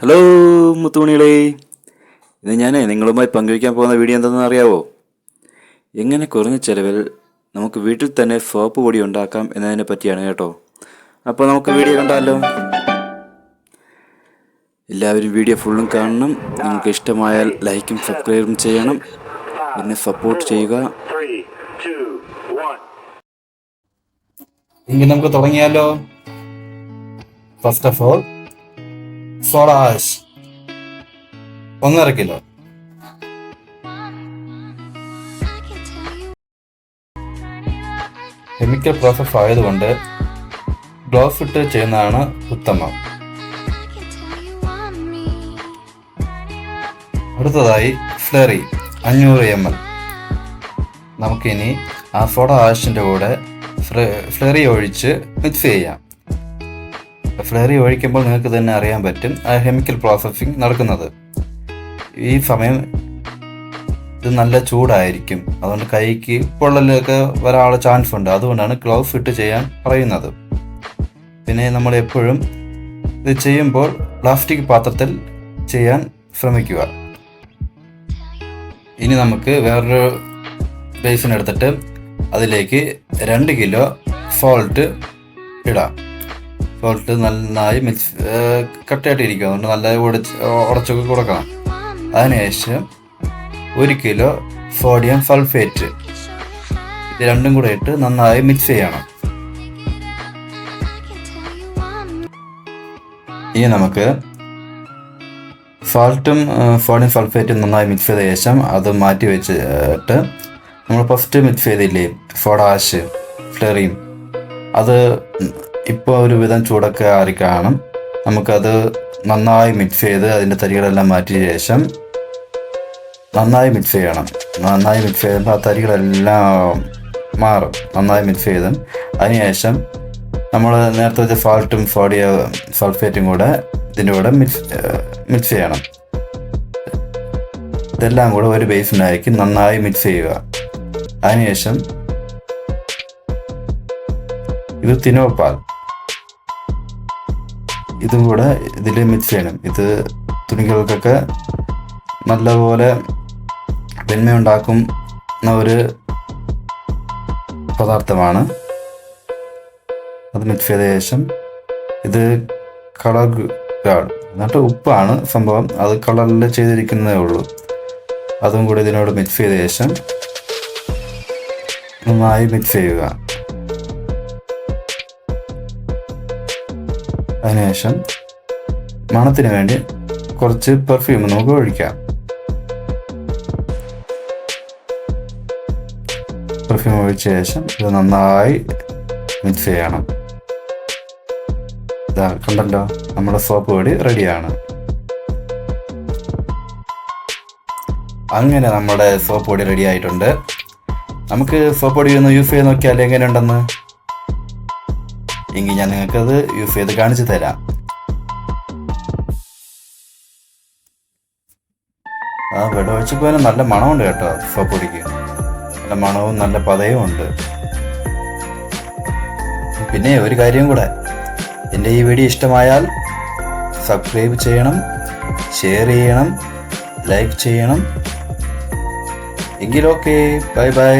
Hello മുത്തുമണികളെ. ഇന്ന് ഞാൻ നിങ്ങളുമായി പങ്കുവയ്ക്കാൻ പോകുന്ന വീഡിയോ എന്താണെന്ന് അറിയാവോ? എങ്ങനെ കുറഞ്ഞ ചിലവിൽ നമുക്ക് വീട്ടിൽ തന്നെ സോപ്പ് പൊടി ഉണ്ടാക്കാം എന്നതിനെ പറ്റിയാണ് കേട്ടോ. അപ്പോൾ നമുക്ക് വീഡിയോ കണ്ടാലോ? എല്ലാവരും വീഡിയോ ഫുള്ളും കാണണം. നിങ്ങൾക്ക് ഇഷ്ടമായാൽ ലൈക്കും സബ്സ്ക്രൈബും ചെയ്യണം. എന്നെ സപ്പോർട്ട് ചെയ്യുക. എങ്കിൽ നമുക്ക് തുടങ്ങിയാലോ? First of all soda ash ഒന്നര കിലോ കെമിക്കൽ പ്രോസസ് ആയതുകൊണ്ട് ഗ്ലോസ് ഇട്ട് ചെയ്യുന്നതാണ് ഉത്തമം. അടുത്തതായി ഫ്ലറി അഞ്ഞൂറ് എം എൽ നമുക്കിനി ആ സോഡ ആവശ്യത്തിന്റെ കൂടെ ഫ്ല- ഫ്ലറി ഒഴിച്ച് മിക്സ് ചെയ്യാം. ഫ്ലറി ഒഴിക്കുമ്പോൾ നിങ്ങൾക്ക് തന്നെ അറിയാൻ പറ്റും ആ കെമിക്കൽ പ്രോസസ്സിങ് നടക്കുന്നത്. ഈ സമയം ഇത് നല്ല ചൂടായിരിക്കും. അതുകൊണ്ട് കൈക്ക് പൊള്ളലൊക്കെ വരാനുള്ള ചാൻസ് ഉണ്ട്. അതുകൊണ്ടാണ് ഗ്ലൗസ് ഇട്ട് ചെയ്യാൻ പറയുന്നത്. പിന്നെ നമ്മൾ എപ്പോഴും ഇത് ചെയ്യുമ്പോൾ പ്ലാസ്റ്റിക് പാത്രത്തിൽ ചെയ്യാൻ ശ്രമിക്കുക. ഇനി നമുക്ക് വേറൊരു ബേസിൻ എടുത്തിട്ട് അതിലേക്ക് രണ്ട് കിലോ സോൾട്ട് ഇടാം. സോൾട്ട് നന്നായി മിക്സ് കട്ടയായിട്ട് ഇരിക്കും അതുകൊണ്ട് നല്ല ഉടച്ച് ഉടച്ചൊക്കെ കൊടുക്കണം. അതിനുശേഷം ഒരു കിലോ സോഡിയം സൾഫേറ്റ് ഇത് രണ്ടും കൂടെ ഇട്ട് നന്നായി മിക്സ് ചെയ്യണം. ഇനി നമുക്ക് സോൾട്ടും സോഡിയം സൾഫേറ്റും നന്നായി മിക്സ് ചെയ്ത ശേഷം അത് മാറ്റി വെച്ചിട്ട് നമ്മൾ ഫസ്റ്റ് മിക്സ് ചെയ്തില്ലേ? സോഡാഷ് ഫ്ലെറിയും അത് ഇപ്പോൾ ഒരു വിധം ചൂടൊക്കെ ആറി കാണും. നമുക്കത് നന്നായി മിക്സ് ചെയ്ത് അതിന്റെ തരികളെല്ലാം മാറ്റിയ ശേഷം നന്നായി മിക്സ് ചെയ്യണം. നന്നായി മിക്സ് ചെയ്യുമ്പോൾ ആ തരികളെല്ലാം മാറും. നന്നായി മിക്സ് ചെയ്ത്. അതിനുശേഷം നമ്മൾ നേരത്തെ വെച്ച സാൾട്ടും സോഡിയ സൾഫേറ്റും കൂടെ ഇതിന്റെ കൂടെ മിക്സ് മിക്സ് ചെയ്യണം. ഇതെല്ലാം കൂടെ ഒരു ബേസിനായിരിക്കും നന്നായി മിക്സ് ചെയ്യുക. അതിനുശേഷം ഇത് തിനോപ്പാൽ ഇതും കൂടെ ഇതിൽ മിക്സ് ചെയ്യണം. ഇത് തുണികൾക്കൊക്കെ നല്ലപോലെ വെന്മയുണ്ടാക്കുന്ന ഒരു പദാർത്ഥമാണ്. അത് മിക്സ് ചെയ്ത ശേഷം ഇത് കളർ ഗാർഡ് എന്നിട്ട് ഉപ്പാണ് സംഭവം. അത് കളറിൽ ചെയ്തിരിക്കുന്നതേ ഉള്ളൂ. അതും കൂടി ഇതിനോട് മിക്സ് ചെയ്ത ശേഷം നന്നായി മിക്സ് ചെയ്യുക. അതിനുശേഷം മണത്തിന് വേണ്ടി കുറച്ച് പെർഫ്യൂം നമുക്ക് ഒഴിക്കാം. പെർഫ്യൂം ഒഴിച്ച ശേഷം ഇത് നന്നായി മിക്സ് ചെയ്യണം. ഇതാ കണ്ടല്ലോ നമ്മുടെ സോപ്പ് പൊടി റെഡിയാണ് അങ്ങനെ നമ്മുടെ സോപ്പ് പൊടി റെഡി ആയിട്ടുണ്ട്. നമുക്ക് സോപ്പ് പൊടി ഒന്ന് യൂസ് ചെയ്ത് നോക്കിയാൽ എങ്ങനെയുണ്ടെന്ന്? എങ്കിൽ ഞാൻ നിങ്ങൾക്കത് യൂസ് ചെയ്ത് കാണിച്ചു തരാം. ആ വെള്ളം പോയാൽ നല്ല മണമുണ്ട് കേട്ടോ സോപ്പ് പൊടിക്ക് നല്ല മണവും നല്ല പതയും ഉണ്ട്. പിന്നെ ഒരു കാര്യം കൂടെ. എന്റെ ഈ വീഡിയോ ഇഷ്ടമായാൽ സബ്സ്ക്രൈബ് ചെയ്യണം ഷെയർ ചെയ്യണം ലൈക്ക് ചെയ്യണം. എങ്കിലൊക്കെ ബൈ ബൈ